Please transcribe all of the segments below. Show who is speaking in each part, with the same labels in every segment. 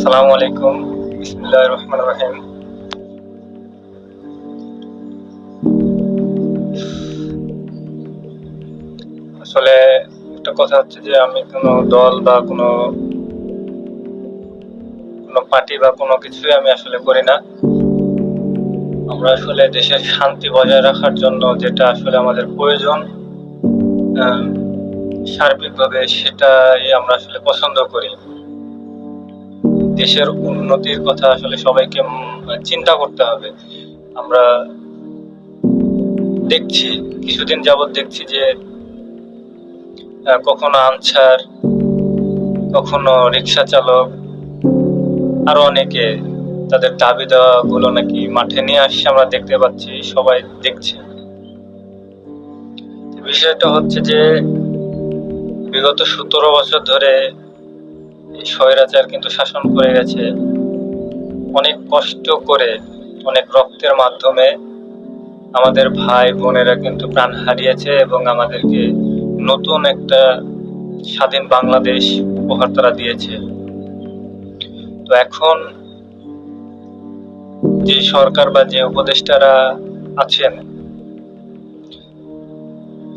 Speaker 1: আসসালামু আলাইকুম। বিসমুল্লাহ রহমান রহিম। আসলে একটা কথা হচ্ছে যে, আমি কোনো দল বা কোনো কোনো পার্টি বা কোনো কিছুই আমি আসলে করি না। আমরা আসলে দেশের শান্তি বজায় রাখার জন্য যেটা আসলে আমাদের প্রয়োজন সার্বিকভাবে সেটাই আমরা আসলে পছন্দ করি। দেশের উন্নতির কথা আসলে সবাইকে চিন্তা করতে হবে। আমরা দেখছি, কিছুদিন যাবৎ দেখছি যে কখনো আনসার, কখনো রিক্সা চালক, আরও অনেকে তাদের দাবি দেওয়া গুলো নাকি মাঠে নিয়ে আসছে, আমরা দেখতে পাচ্ছি, সবাই দেখছে। বিষয়টা হচ্ছে যে, বিগত সতেরো বছর ধরে স্বৈরাচার কিন্তু শাসন করে গেছে। অনেক কষ্ট করে, অনেক রক্তের মাধ্যমে আমাদের ভাই বোনেরা কিন্তু প্রাণ হারিয়েছে এবং আমাদেরকে নতুন একটা স্বাধীন বাংলাদেশ উপহার তারা দিয়েছে। তো এখন যে সরকার বা যে উপদেষ্টারা আছেন,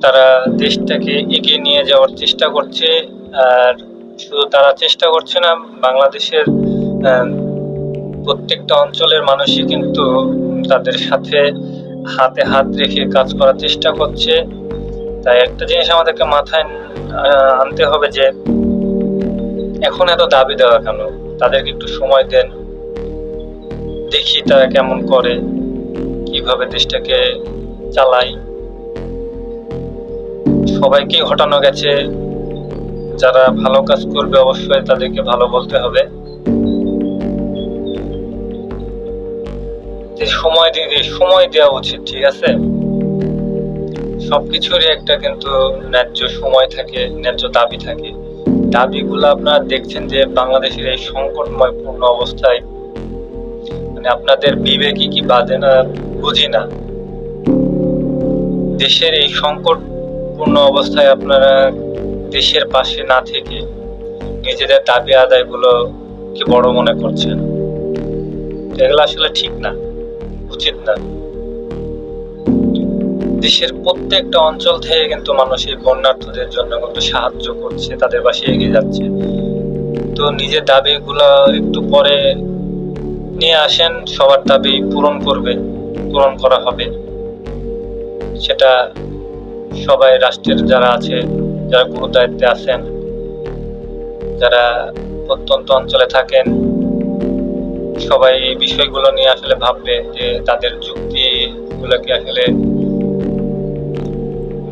Speaker 1: তারা দেশটাকে এগিয়ে নিয়ে যাওয়ার চেষ্টা করছে আর শুধু তারা চেষ্টা করছে না, বাংলাদেশের প্রত্যেকটা অঞ্চলের মানুষই কিন্তু তাদের সাথে হাতে হাত রেখে কাজ করার চেষ্টা করছে। তাই একটা জিনিস আমাদেরকে মাথায় আনতে হবে যে এখন এত দাবি দেওয়া কেন? তাদেরকে একটু সময় দেন। দেখি তারা কেমন করে, কীভাবে দেশটাকে চালায়। সবাইকেই হটানো গেছে। যারা ভালো কাজ করবে অবশ্যই তাদেরকে ভালো বলতে হবে। সময় দিয়ে সময় দেওয়া উচিত, ঠিক আছে? সবকিছুরই একটা কিন্তু ন্যায্য সময় থাকে, ন্যায্য দাবি থাকে। দাবিগুলো আপনারা দেখছেন যে বাংলাদেশের এই সংকটময় পূর্ণ অবস্থায় মানে আপনাদের বিবেকই কি বাজে না, বুঝি না। দেশের এই সংকটপূর্ণ অবস্থায় আপনারা দেশের পাশে না থেকে নিজেদের দাবি আদায়গুলো কি বড় মনে করছেন এগুলো আসলে ঠিক না, উচিত না। দেশের প্রত্যেকটা অঞ্চল থেকে কিন্তু মানুষ এই বন্যার্থদের জন্য কিন্তু সাহায্য করছে, তাদের পাশে এগিয়ে যাচ্ছে। তো নিজের দাবিগুলো একটু পরে নিয়ে আসেন, সবার দাবি পূরণ করবে, পূরণ করা হবে। সেটা সবাই, রাষ্ট্রের যারা আছে যারা গুরু দায়িত্বে আছেন, যারা প্রত্যন্ত অঞ্চলে থাকেন, সবাই এই বিষয়গুলো নিয়ে আসলে ভাববে যে তাদের যুক্তিগুলোকে আসলে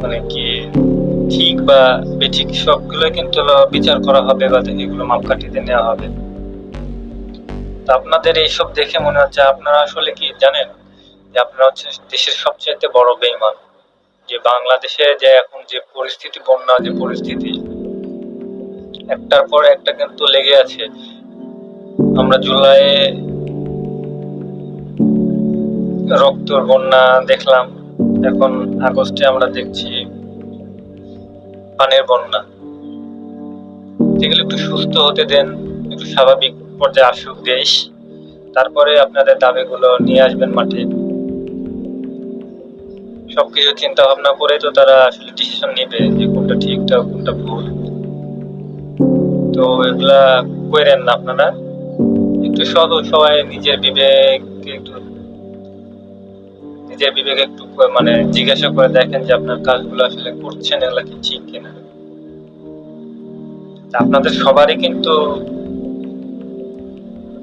Speaker 1: মানে কি ঠিক বা বেঠিক সবগুলো কিন্তু বিচার করা হবে বা এগুলো মাপকাঠিতে নেওয়া হবে। তো আপনাদের এইসব দেখে মনে হচ্ছে, আপনারা আসলে কি জানেন যে আপনারা হচ্ছে দেশের সবচেয়ে বড় বেইমান যে বাংলাদেশে যে এখন যে পরিস্থিতি, বন্যা যে পরিস্থিতি, একটার পর একটা কিন্তু লেগে আছে। আমরা জুলাইয়ে রক্তর বন্যা দেখলাম, এখন আগস্টে আমরা দেখছি পানের বন্যা। এগুলো একটু সুস্থ হতে দেন, একটু স্বাভাবিক পর্যায়ে আসুক দেশ, তারপরে আপনাদের দাবিগুলো নিয়ে আসবেন মাঠে। সবকিছু চিন্তা ভাবনা করে তো তারা আসলে ডিসিশন নেবে যে কোনটা ঠিকটা কোনটা ভুল। তো এগুলা করেন না আপনারা। একটু সদ সবাই নিজের বিবেককে একটু, নিজের বিবেকে একটু মানে জিজ্ঞাসা করে দেখেন যে আপনার কাজগুলো আসলে করছেন, এগুলা কি ঠিক কিনা। আপনাদের সবারই কিন্তু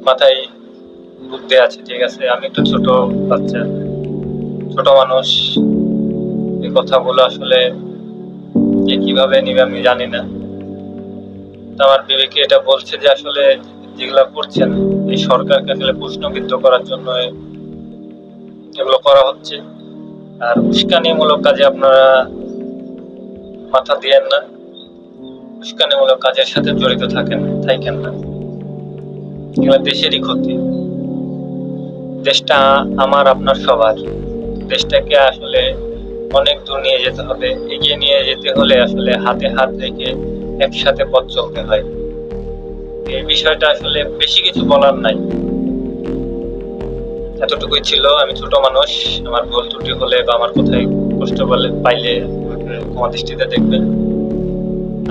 Speaker 1: মাথায় বুদ্ধি আছে, ঠিক আছে? আমি একটু ছোট বাচ্চা, ছোট মানুষ। কথাগুলো আসলে কে কীভাবে নিবে আমি জানি না। আমার বিবেকে এটা বলছে যে আসলে যেগুলা করছেন এই সরকারকে আসলে প্রশ্নবিদ্ধ করার জন্য এগুলো করা হচ্ছে। আর উস্কানিমূলক কাজে আপনারা মাথা দিয়েন না। উস্কানিমূলক কাজের সাথে জড়িত থাকেন থাকেন না। এগুলো দেশেরই ক্ষতি। দেশটা আমার, আপনার সবার। দেশটাকে আসলে অনেক দূর নিয়ে যেতে হবে। এগিয়ে নিয়ে যেতে হলে আসলে হাতে হাত রেখে একসাথে পথ চলতে হয়। এই বিষয়টা আসলে বেশি কিছু বলার নাই। এতটুকুই ছিল। আমি ছোট মানুষ। আমার ভুল ত্রুটি হলে বা আমার কোথায় কষ্ট বলে পাইলে ক্ষমা দৃষ্টিতে দেখবেন।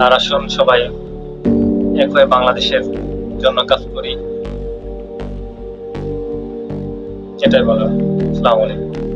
Speaker 1: আর আসুন সবাই এক হয়ে বাংলাদেশের জন্য কাজ করি। এটাই বলা আসসালামু আলাইকুম।